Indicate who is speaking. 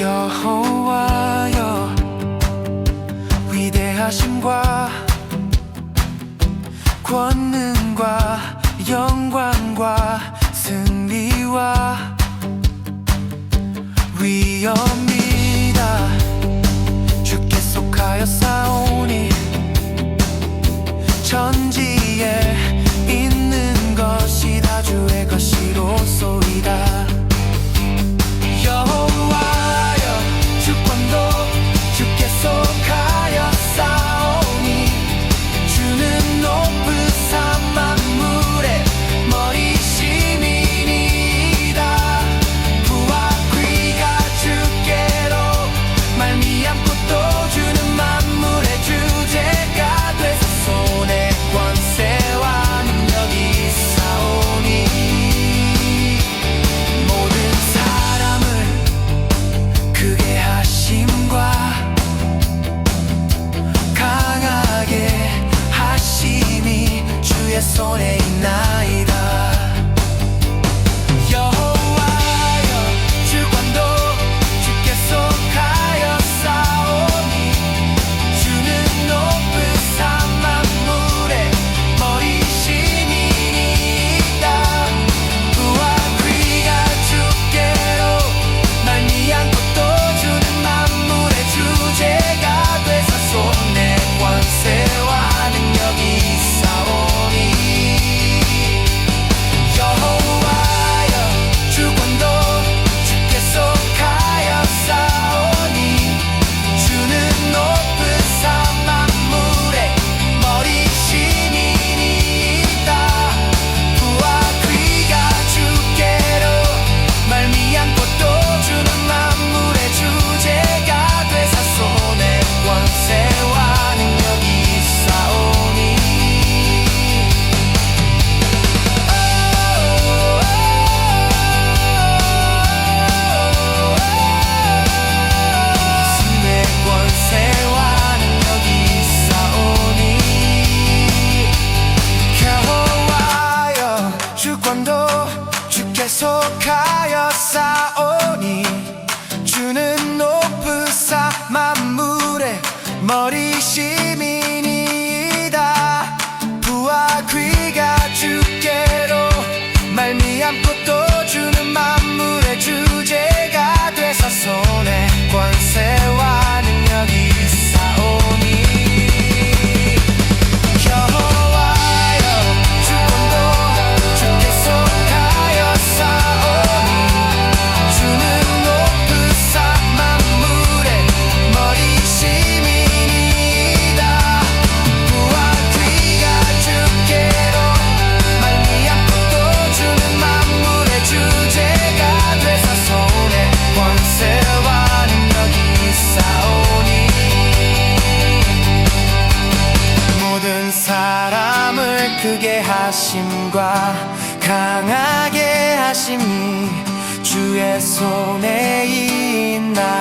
Speaker 1: 여호와여 위대하심과 권능과 영광과 승리와 위엄이다. 주께 속하여 싸우니 천지에 있는 것이 다. 주의 것이로 소이다. sole 하여 싸오니 주는 높은 사 만물에 머리신 인도하심과 강하게 하심이 주의 손에 있나?